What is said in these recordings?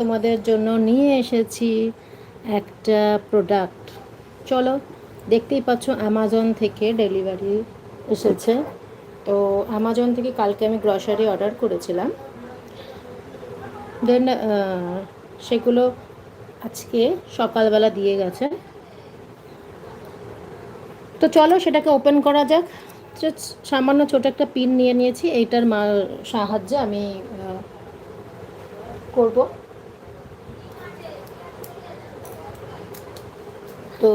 তোমাদের জন্য নিয়ে এসেছি একটা প্রোডাক্ট চলো, দেখতেই পাচ্ছ অ্যামাজন থেকে ডেলিভারি এসেছে। তো অ্যামাজন থেকে কালকে আমি গ্রসারি অর্ডার করেছিলাম। দেন সেগুলো আজকে সকালবেলা দিয়ে গেছে। তো চলো সেটাকে ওপেন করা যাক। সামান্য ছোট একটা পিন নিয়ে নিয়েছি, এইটার মা, সাহায্যে আমি করব। তো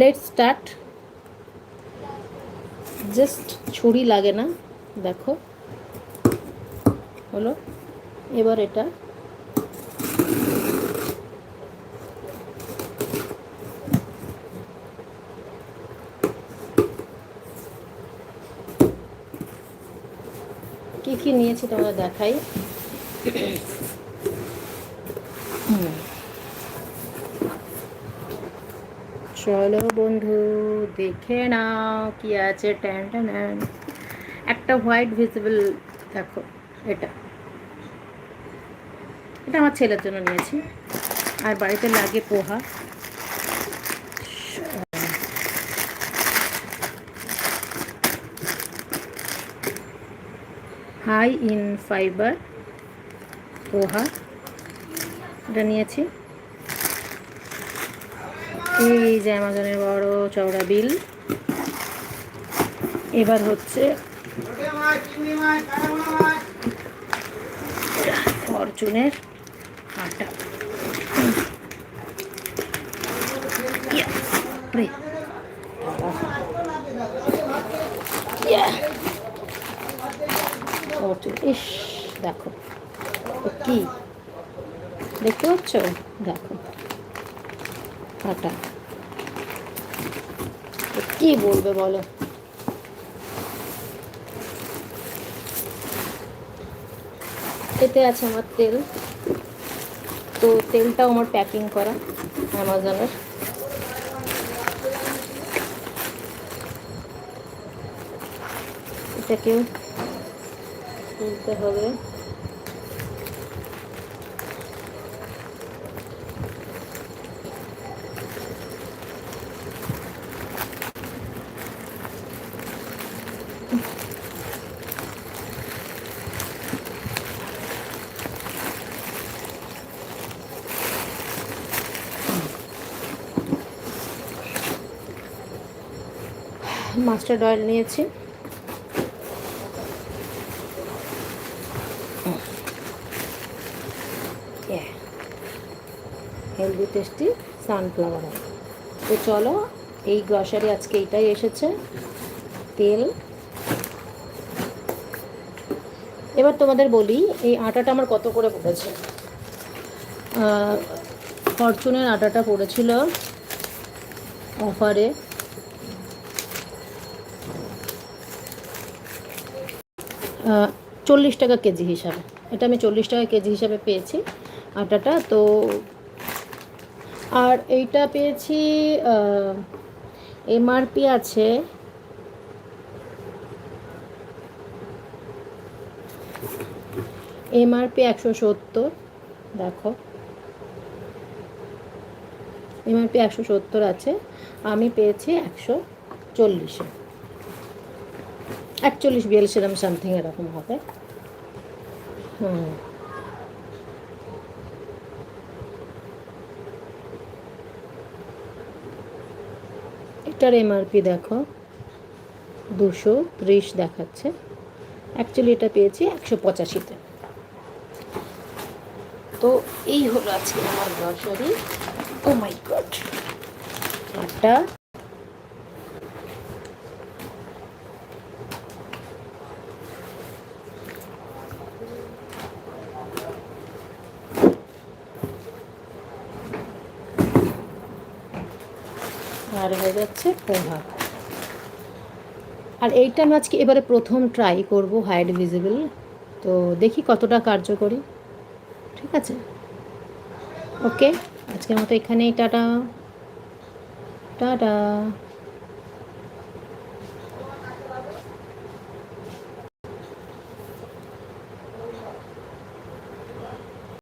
লেট স্টার্ট জাস্ট ছুরি লাগে না, দেখো। হলো, এবার এটা। কি কি নিয়েছি তোমরা দেখাই। চলো বন্ধু, দেখে নাও কি আছে। ট্যান ট্যান একটা হোয়াইট ভিজিবল দেখো, এটা। এটা আমার ছেলের জন্য নিয়েছি। আর বাড়িতে লাগে poha. High in fibre poha. এটা নিয়েছি। এই যে অ্যামাজনের বড় চওড়া বিল। এবার হচ্ছে ফরচুনের আটা। ইস, দেখো। কি? দেখতে পাচ্ছ? দেখো। আটা কি বলবে বলো? এতে আছে আমার তেল। তো তেলটাও আমার প্যাকিং করা অ্যামাজনের এটাকেও তুলতে হবে। মাস্টার্ড অয়েল নিয়েছি। হেলদি টেস্টি সানফ্লাওয়ার অয়েল তো চলো, এই গ্রসারি আজকে এইটাই এসেছে। তেল। এবার তোমাদের বলি, এই আটাটা আমার কত করে পড়েছে? ফরচুনের আটাটা পড়েছিল অফারে চল্লিশ টাকা কেজি হিসাবে। এটা আমি চল্লিশ টাকা কেজি হিসাবে পেয়েছি আটাটা। তো আর এইটা পেয়েছি এমআরপি আছে এমআরপি একশো সত্তর, দেখো। এমআরপি একশো সত্তর আছে, আমি পেয়েছি একশো চল্লিশে। একচল্লিশ বিয়াল্লিশ এরকম সামথিং এরকম হবে। হুম। এটার এমআরপি দেখো। দুশো ত্রিশ দেখাচ্ছে। অ্যাকচুয়ালি এটা পেয়েছি একশো পঁচাশিতে। তো এই হলো আজকে আমার গ্রসারি ও মাই গড আটা আর হয়ে যাচ্ছে পোহা আর এইটা আমি আজকে এবারে প্রথম ট্রাই করব হাইড ভিজিবল তো দেখি কতটা কার্যকরী। ঠিক আছে? ওকে আজকের মতো এখানেই, টাটা। টাটা।